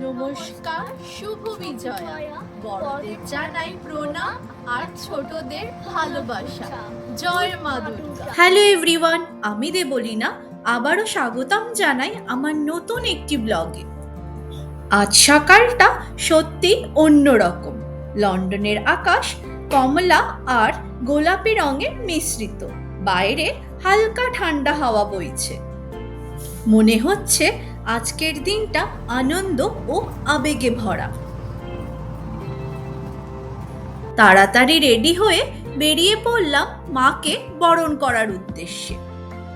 নমস্কার, শুভ বিজয়া। বড়দের জানাই প্রণাম আর ছোটদের ভালোবাসা। জয় মা দুর্গা। হ্যালো এভরিওয়ান আমি দেবলিনা। আবারও স্বাগতম জানাই আমার নতুন একটি ব্লগে আজ সকালটা সত্যি অন্যরকম। লন্ডনের আকাশ কমলা আর গোলাপি রঙের মিশ্রিত। বাইরে হালকা ঠান্ডা হাওয়া বইছে। মনে হচ্ছে আজকের দিনটা আনন্দ ও আবেগে ভরা। তাড়াতাড়ি রেডি হয়ে বেরিয়ে পড়লাম মাকে বরণ করার উদ্দেশ্যে।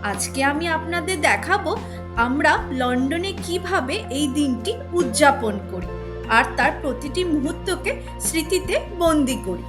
আজকে আমি আপনাদের দেখাবো আমরা লন্ডনে কীভাবে এই দিনটি উদযাপন করি আর তার প্রতিটি মুহূর্তকে স্মৃতিতে বন্দি করি।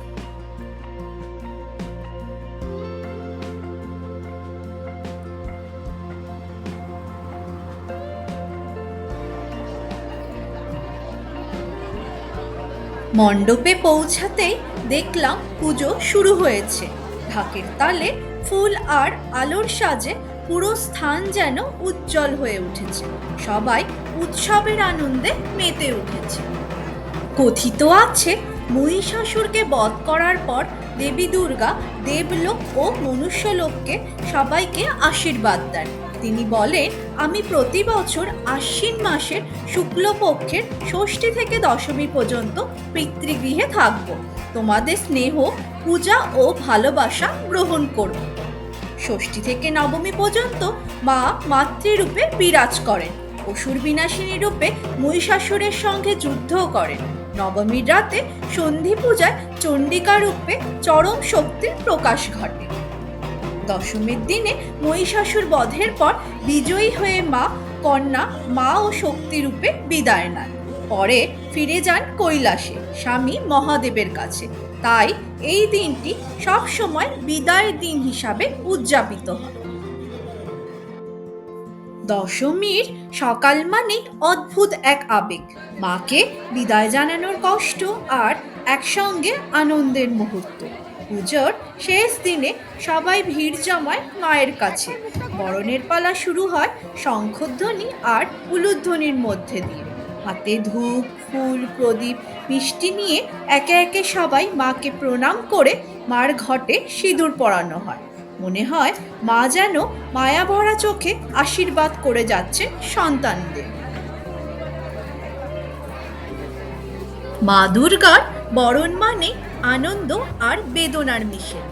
মণ্ডপে পৌঁছাতেই দেখলাম পুজো শুরু হয়েছে। ঢাকের তালে ফুল আর আলোর সাজে পুরো স্থান যেন উজ্জ্বল হয়ে উঠেছে। সবাই উৎসবের আনন্দে মেতে উঠেছে। কথিত আছে, মহিষাসুরকে বধ করার পর দেবী দুর্গা দেবলোক ও মনুষ্যলোককে সবাইকে আশীর্বাদ দেন। তিনি বলেন, আমি প্রতি বছর আশ্বিন মাসের শুক্লপক্ষের ষষ্ঠী থেকে দশমী পর্যন্ত পিতৃগৃহে থাকব। তোমাদের স্নেহ, পূজা ও ভালোবাসা গ্রহণ করব। ষষ্ঠী থেকে নবমী পর্যন্ত মা মাতৃরূপে বিরাজ করেন। অসুর বিনাশিনী রূপে মহিষাসুরের সঙ্গে যুদ্ধও করেন। নবমীর রাতে সন্ধি পূজায় চণ্ডিকা রূপে চরম শক্তির প্রকাশ ঘটে। দশমীর দিনে মহিষাসুর বধের পর বিজয়ী হয়ে মা, কন্যা, মা ও শক্তি রূপে বিদায় নেন। পরে ফিরে যান কৈলাসে, স্বামী মহাদেবের কাছে। তাই এই দিনটি সবসময় বিদায়ের দিন হিসাবে উদযাপিত হয়। দশমীর সকাল মানে অদ্ভুত এক আবেগ। মাকে বিদায় জানানোর কষ্ট আর একসঙ্গে আনন্দের মুহূর্ত। পুজোর শেষ দিনে সবাই ভিড় জমায় মায়ের কাছে। বরণের পালা শুরু হয় শঙ্খধ্বনি আর উলুধ্বনির মধ্যে দিয়ে। হাতে ধূপ, ফুল, প্রদীপ, মিষ্টি নিয়ে একে একে সবাই মাকে প্রণাম করে মার ঘটে সিঁদুর পরানো হয়। মনে হয় মা যেন মায়া ভরা চোখে আশীর্বাদ করে যাচ্ছে সন্তানদের। মা দুর্গার বরণ মানে আনন্দ আর বেদনার মিশেল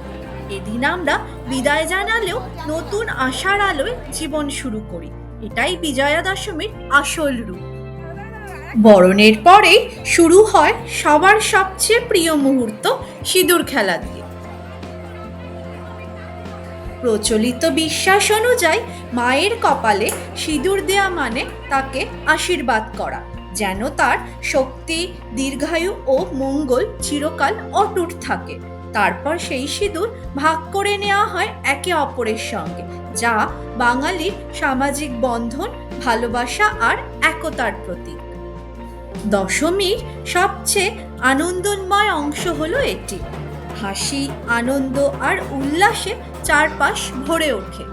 এদিন আমরা বিদায় জানালেও নতুন আশার আলোয় জীবন শুরু করি। এটাই বিজয়া দশমীর আসল রূপ। বরণের পরেই শুরু হয় সবার সবচেয়ে প্রিয় মুহূর্ত সিঁদুর খেলা দিয়ে। প্রচলিত বিশ্বাস অনুযায়ী মায়ের কপালে সিঁদুর দেয়া মানে তাকে আশীর্বাদ করা। যেন তার শক্তি, দীর্ঘায়ু ও মঙ্গল চিরকাল অটুট থাকে। তারপর সেই সিঁদুর ভাগ করে নেওয়া হয় একে অপরের সঙ্গে, যা বাঙালির সামাজিক বন্ধন, ভালোবাসা আর একতার প্রতীক। দশমীর সবচেয়ে আনন্দময় অংশ হলো এটি। হাসি, আনন্দ আর উল্লাসে চারপাশ ভরে ওঠে।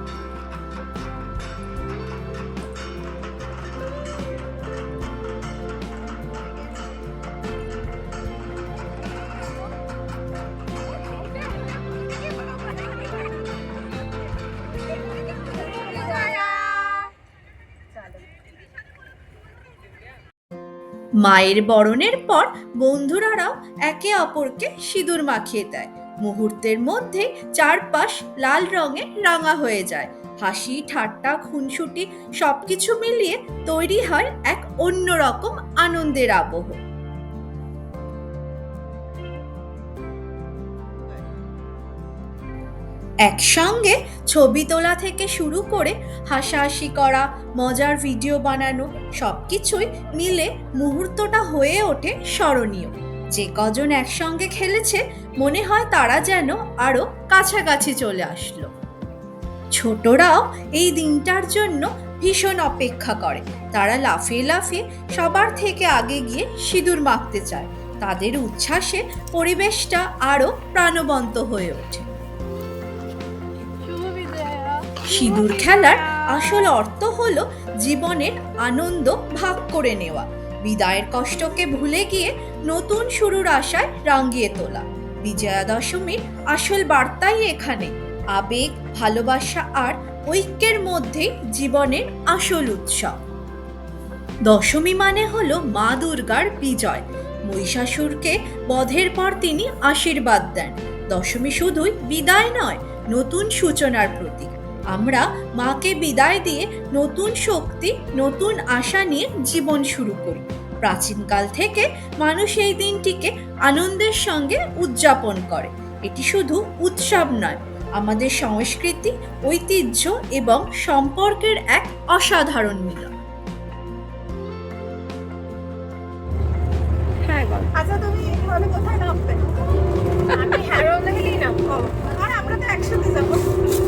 মায়ের বরণের পর বন্ধুরারাও একে অপরকে সিঁদুর মাখিয়ে দেয়। মুহূর্তের মধ্যে চারপাশ লাল রঙে রাঙা হয়ে যায়। হাসি, ঠাট্টা, খুনসুটি সবকিছু মিলিয়ে তৈরি হয় এক অন্যরকম আনন্দের আবহ। একসঙ্গে ছবি তোলা থেকে শুরু করে হাসাহাসি করা, মজার ভিডিও বানানো, সবকিছুই মিলে মুহূর্তটা হয়ে ওঠে স্মরণীয়। যে কজন একসঙ্গে খেলেছে, মনে হয় তারা যেন আরও কাছাকাছি চলে আসলো। ছোটরাও এই দিনটার জন্য ভীষণ অপেক্ষা করে। তারা লাফিয়ে লাফিয়ে সবার থেকে আগে গিয়ে সিঁদুর মাখতে চায়। তাদের উচ্ছ্বাসে পরিবেশটা আরও প্রাণবন্ত হয়ে ওঠে। সিঁদুর খেলার আসল অর্থ হল জীবনের আনন্দ ভাগ করে নেওয়া। বিদায়ের কষ্টকে ভুলে গিয়ে নতুন শুরুর আশায় রাঙ্গিয়ে তোলা। বিজয়া দশমীর আসল বার্তাই এখানে। আবেগ, ভালোবাসা আর ঐক্যের মধ্যেই জীবনের আসল উৎসব। দশমী মানে হলো মা দুর্গার বিজয়। মহিষাসুরকে বধের পর তিনি আশীর্বাদ দেন। দশমী শুধুই বিদায় নয়, নতুন সূচনার প্রতীক। আমরা মাকে বিদায় দিয়ে নতুন শক্তি নতুন আশা নিয়ে জীবন শুরু করি। প্রাচীনকাল থেকে মানুষ এই দিনটিকে আনন্দের সঙ্গে উদযাপন করে। এটি শুধু উৎসব নয় আমাদের সংস্কৃতি ঐতিহ্য এবং সম্পর্কের এক অসাধারণ মিলন। হ্যাঁ আচ্ছা তুমি তাহলে কোথায় নামবে? আমি হ্যারো লেগেই নামবো। আর আমরা তো একসাথে যাব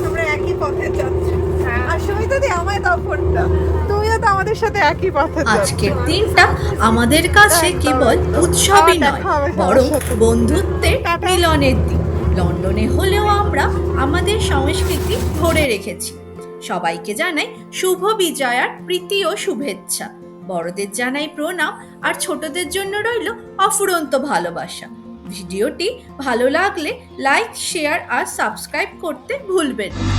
আমরা একই পথে যাচ্ছি হ্যাঁ। আর সুমিতা দি আমায় দাও ফোনটা তুমিও তো আমাদের সাথে একই পথে আজকের দিনটা আমাদের কাছে কেবল উৎসবই নয় বরং বন্ধুত্বের মিলনের দিন। লন্ডনে হলেও আমরা আমাদের সংস্কৃতি ধরে রেখেছি। সবাইকে জানাই শুভ বিজয়ার প্রীতি ও শুভেচ্ছা। বড়দের জানাই প্রণাম আর ছোটদের জন্য রইল অফুরন্ত ভালোবাসা। ভিডিওটি ভালো লাগলে লাইক শেয়ার আর সাবস্ক্রাইব করতে ভুলবেন না।